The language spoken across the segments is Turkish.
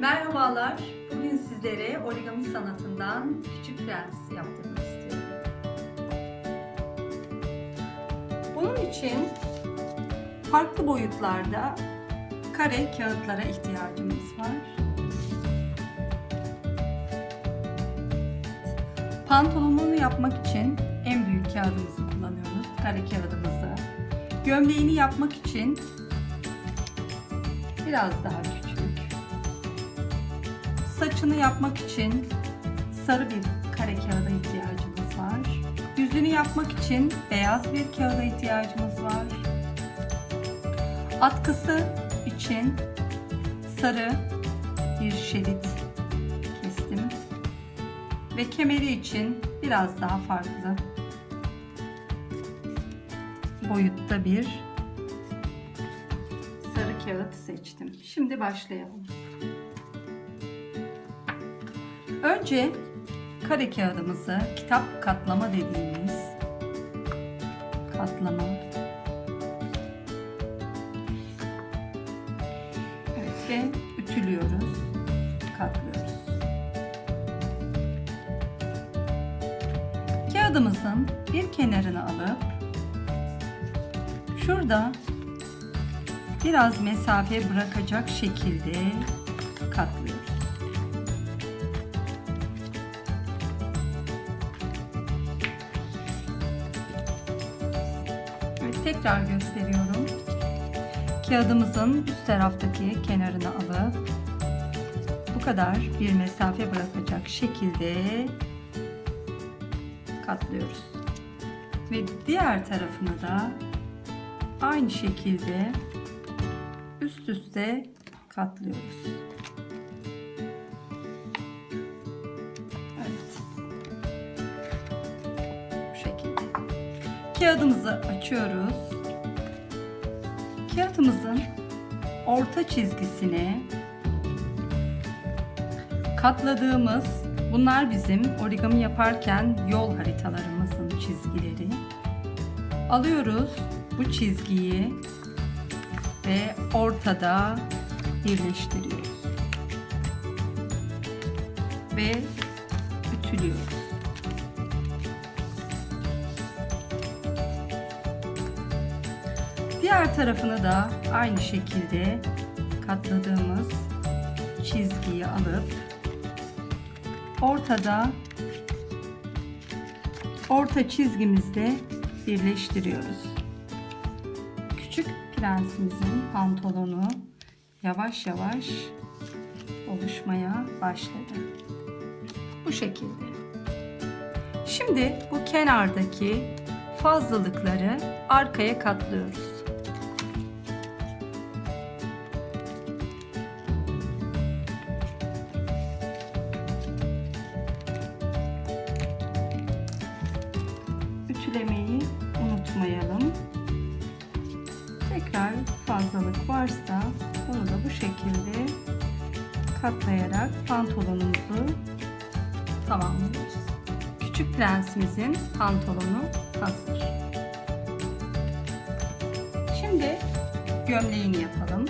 Merhabalar. Bugün sizlere origami sanatından küçük prens yaptırmak istiyorum. Bunun için farklı boyutlarda kare kağıtlara ihtiyacımız var. Pantolonunu yapmak için en büyük kağıdımızı kullanıyoruz. Kare kağıdımızı. Gömleğini yapmak için biraz daha küçük. Saçını yapmak için sarı bir kare kağıda ihtiyacımız var. Yüzünü yapmak için beyaz bir kağıda ihtiyacımız var. Atkısı için sarı bir şerit kestim. Ve kemeri için biraz daha farklı boyutta bir sarı kağıt seçtim. Şimdi başlayalım. Önce kare kağıdımızı kitap katlama dediğimiz katlama Evet ve ütülüyoruz, katlıyoruz. Kağıdımızın bir kenarını alıp şurada biraz mesafe bırakacak şekilde katlıyoruz. Tekrar gösteriyorum. Kağıdımızın üst taraftaki kenarını alıp bu kadar bir mesafe bırakacak şekilde katlıyoruz. Ve diğer tarafını da aynı şekilde üst üste katlıyoruz. Evet. Bu şekilde. Kağıdımızı açıyoruz. Kağıdımızın orta çizgisine katladığımız bunlar bizim origami yaparken yol haritalarımızın çizgileri. Alıyoruz bu çizgiyi ve ortada birleştiriyoruz. Ve ütülüyoruz. Diğer tarafını da aynı şekilde katladığımız çizgiyi alıp ortada orta çizgimizde birleştiriyoruz. Küçük prensimizin pantolonu yavaş yavaş oluşmaya başladı. Bu şekilde. Şimdi bu kenardaki fazlalıkları arkaya katlıyoruz. Ütülemeyi unutmayalım. Tekrar fazlalık varsa onu da bu şekilde katlayarak pantolonumuzu tamamlıyoruz. Küçük prensimizin pantolonu hazır. Şimdi gömleğini yapalım.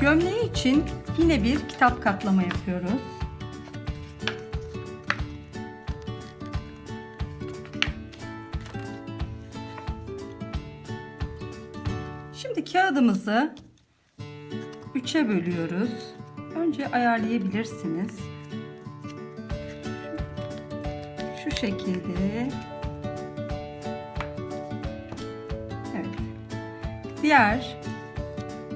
Gömleği için yine bir kitap katlama yapıyoruz. Kağıdımızı üçe bölüyoruz. Önce ayarlayabilirsiniz. Şu şekilde. Evet. Diğer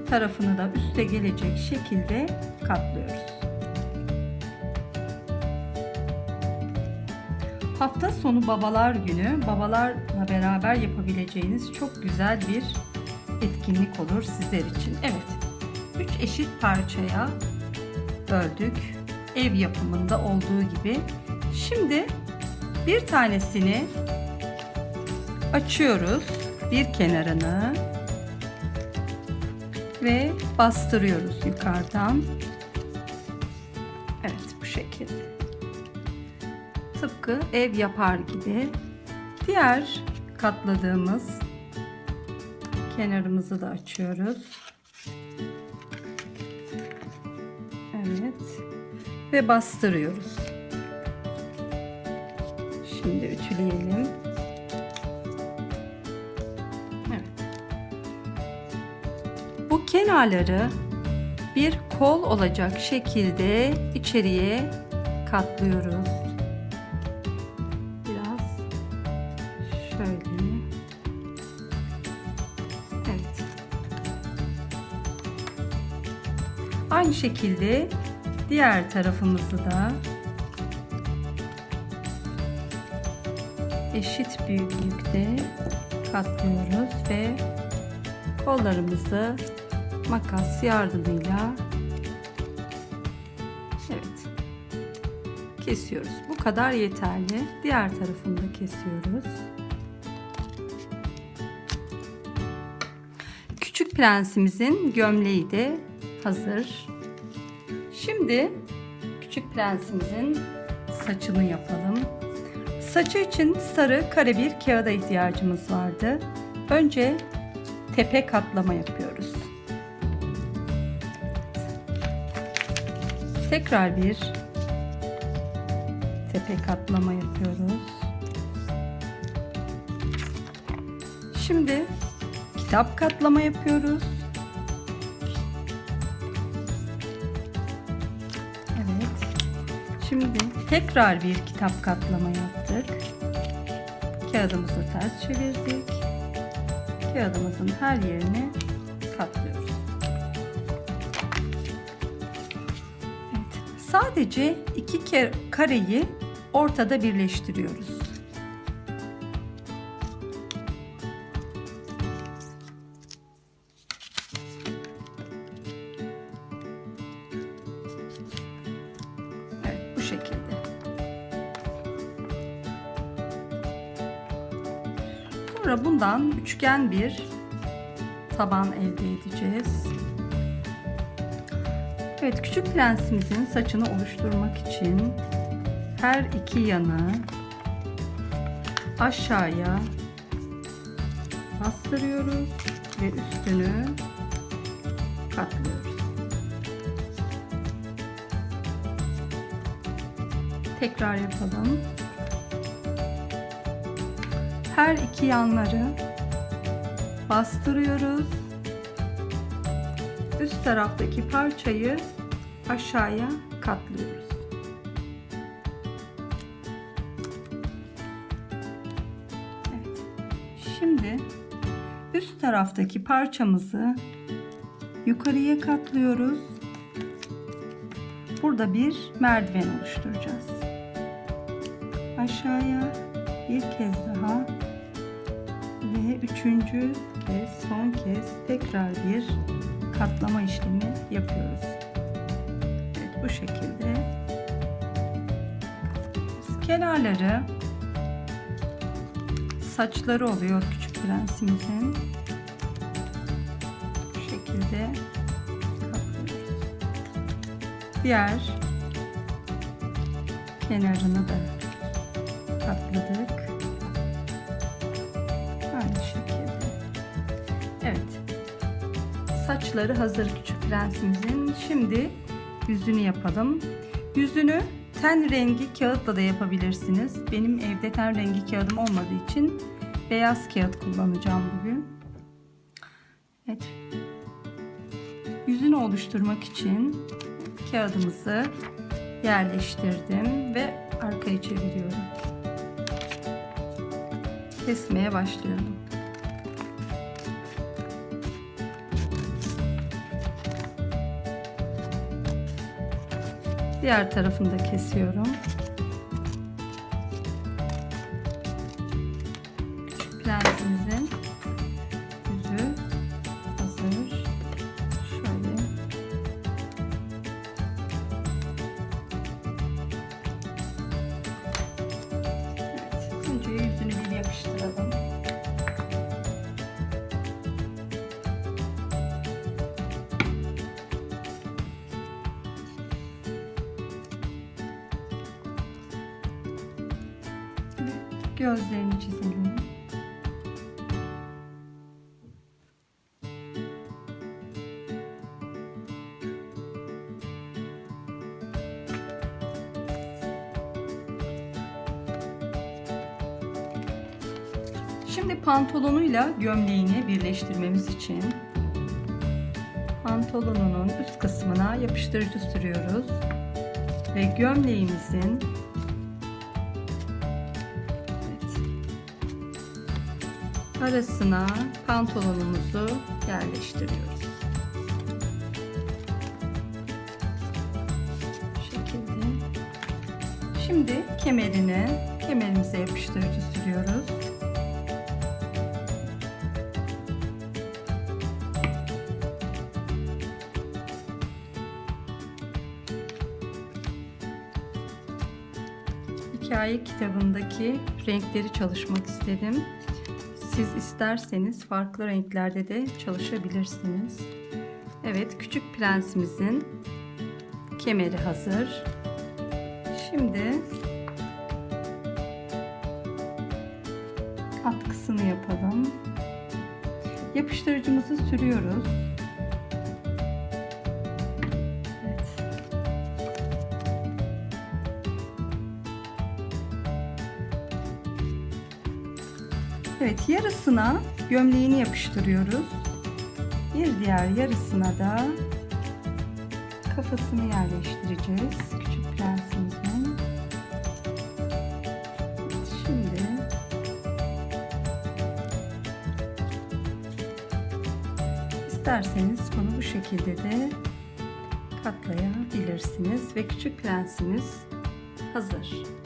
tarafını da üste gelecek şekilde katlıyoruz. Hafta sonu babalar günü babalarla beraber yapabileceğiniz çok güzel bir etkinlik olur sizler için. Evet. 3 eşit parçaya böldük. Ev yapımında olduğu gibi. Şimdi bir tanesini açıyoruz. Bir kenarını ve bastırıyoruz yukarıdan. Evet bu şekilde. Tıpkı ev yapar gibi. Diğer katladığımız kenarımızı da açıyoruz. Evet. Ve bastırıyoruz. Şimdi ütüleyelim. Bu kenarları bir kol olacak şekilde içeriye katlıyoruz. Aynı şekilde diğer tarafımızı da eşit büyüklükte katlıyoruz ve kollarımızı makas yardımıyla evet kesiyoruz. Bu kadar yeterli. Diğer tarafını da kesiyoruz. Küçük prensimizin gömleği de hazır. Şimdi küçük prensimizin saçını yapalım. Saçı için sarı kare bir kağıda ihtiyacımız vardı. Önce tepe katlama yapıyoruz. Tekrar bir tepe katlama yapıyoruz. Şimdi kitap katlama yapıyoruz. Şimdi tekrar bir kitap katlama yaptık. Kağıdımızı ters çevirdik. Kağıdımızın her yerini katlıyoruz. Evet. Sadece iki kareyi ortada birleştiriyoruz. Şekilde. Sonra bundan üçgen bir taban elde edeceğiz. Evet, küçük prensimizin saçını oluşturmak için her iki yanı aşağıya bastırıyoruz ve üstünü katlıyoruz. Tekrar yapalım. Her iki yanları bastırıyoruz. Üst taraftaki parçayı aşağıya katlıyoruz. Şimdi üst taraftaki parçamızı yukarıya katlıyoruz. Burada bir merdiven oluşturacağız. Aşağıya bir kez daha ve üçüncü kez son kez tekrar bir katlama işlemi yapıyoruz. Evet bu şekilde kenarları saçları oluyor küçük prensimizin. Bu şekilde katlıyoruz. Diğer kenarını da katladık. Aynı şekilde. Evet. Saçları hazır küçük prensimizin. Şimdi yüzünü yapalım. Yüzünü ten rengi kağıtla da yapabilirsiniz. Benim evde ten rengi kağıdım olmadığı için beyaz kağıt kullanacağım bugün. Evet. Yüzünü oluşturmak için kağıdımızı yerleştirdim ve arkaya çeviriyorum. Kesmeye başlıyorum. Diğer tarafını da kesiyorum. Gözlerini çizelim. Şimdi pantolonuyla gömleğini birleştirmemiz için pantolonunun üst kısmına yapıştırıcı sürüyoruz ve gömleğimizin arasına pantolonumuzu yerleştiriyoruz. Bu şekilde. Şimdi kemerini kemerimize yapıştırıcı sürüyoruz. Hikaye kitabındaki renkleri çalışmak istedim. Siz isterseniz farklı renklerde de çalışabilirsiniz. Evet, küçük prensimizin kemeri hazır. Şimdi atkısını yapalım. Yapıştırıcımızı sürüyoruz. Yarısına gömleğini yapıştırıyoruz. Bir diğer yarısına da kafasını yerleştireceğiz. Küçük prensimizin. Şimdi isterseniz bunu bu şekilde de katlayabilirsiniz ve küçük prensimiz hazır.